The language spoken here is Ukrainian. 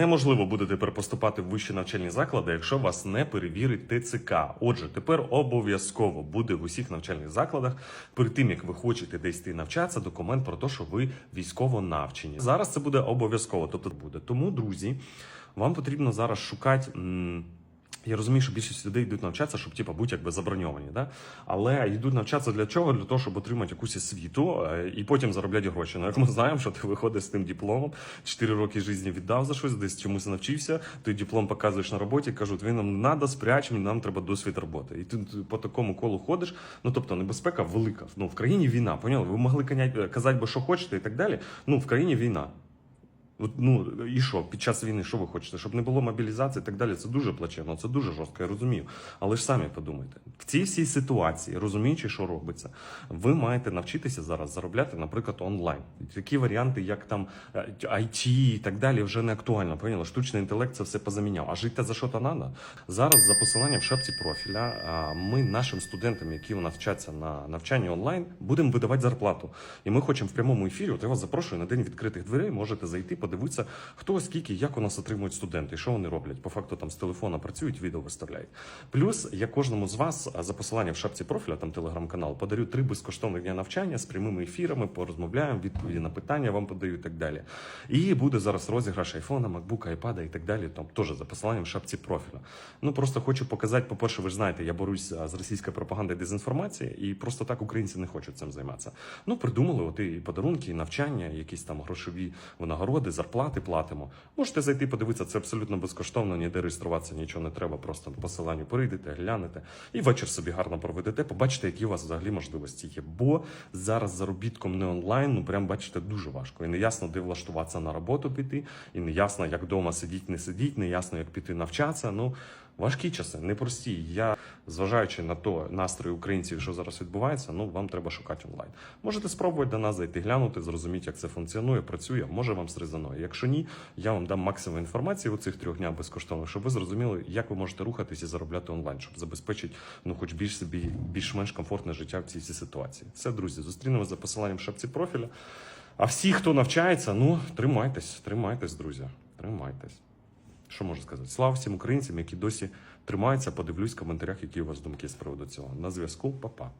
Неможливо буде тепер поступати в вищі навчальні заклади, якщо вас не перевірить ТЦК. Отже, тепер обов'язково буде в усіх навчальних закладах перед тим, як ви хочете десь йти навчатися, документ про те, що ви військово навчені. Зараз це буде обов'язково, тобто буде. Тому, друзі, вам потрібно зараз шукати. Я розумію, що більшість людей йдуть навчатися, щоб типу, бути якби заброньовані, да? але йдуть навчатися для чого? Для того, щоб отримати якусь освіту е, і потім заробляти гроші. Ну, як ми знаємо, що ти виходиш з тим дипломом, 4 роки житті віддав за щось, десь чомусь навчився, той диплом показуєш на роботі, кажуть, він нам треба, спряч, нам треба досвід роботи. І ти по такому колу ходиш. Ну тобто небезпека велика. Ну в країні війна, поняли? Ви могли казати, би, що хочете, і так далі. Ну в країні війна. От, ну і що під час війни, що ви хочете? Щоб не було мобілізації і так далі. Це дуже плачевно, це дуже жорстко, я розумію. Але ж самі подумайте, в цій всій ситуації, розуміючи, що робиться, ви маєте навчитися зараз заробляти, наприклад, онлайн. Такі варіанти, як там е, IT і так далі, вже не актуально. Поняли? Штучний інтелект це все позаміняв. А жити за що то треба? Зараз за посиланням в шапці профіля а, ми нашим студентам, які навчаться на навчанні онлайн, будемо видавати зарплату. І ми хочемо в прямому ефірі. От я вас запрошую на день відкритих дверей. Можете зайти, подивитися, хто скільки, як у нас отримують студенти, що вони роблять. По факту там з телефона працюють, відео виставляють. Плюс я кожному з вас за посиланням в шапці профіля, там телеграм-канал, подарю три безкоштовних дня навчання з прямими ефірами, порозмовляємо, відповіді на питання вам подаю і так далі. І буде зараз розіграш айфона, макбука, айпада і так далі. Там теж за посиланням в шапці профіля. Ну просто хочу показати, по-перше, ви ж знаєте, я борусь а, з російською пропагандою і дезінформацією, і просто так українці не хочуть цим займатися. Ну, придумали от і подарунки, і навчання, якісь там грошові винагороди, зарплати платимо. Можете зайти, подивитися, це абсолютно безкоштовно, ніде реєструватися нічого не треба. Просто по посиланню перейдете, глянете і вечір собі гарно проведете. Побачите, які у вас взагалі можливості є. Бо зараз заробітком не онлайн, ну прям бачите, дуже важко. І не ясно, де влаштуватися на роботу піти, і не ясно, як вдома сидіть, не сидіть, не ясно, як піти навчатися. Ну важкі часи, непрості. Я зважаючи на то настрої українців, що зараз відбувається, ну вам треба шукати онлайн. Можете спробувати до нас зайти, глянути, зрозуміти, як це функціонує, працює. Може вам срезонує. Якщо ні, я вам дам максимум інформації у цих трьох днях безкоштовно, щоб ви зрозуміли, як ви можете рухатись і заробляти онлайн, щоб забезпечити ну, хоч більш собі більш-менш комфортне життя в цій ситуації. Все, друзі, зустрінемося за посиланням в шапці профіля. А всі, хто навчається, ну тримайтесь, тримайтесь, друзі, тримайтесь. Що можу сказати? Слава всім українцям, які досі тримаються. Подивлюсь в коментарях, які у вас думки з приводу цього. На зв'язку, Па-па.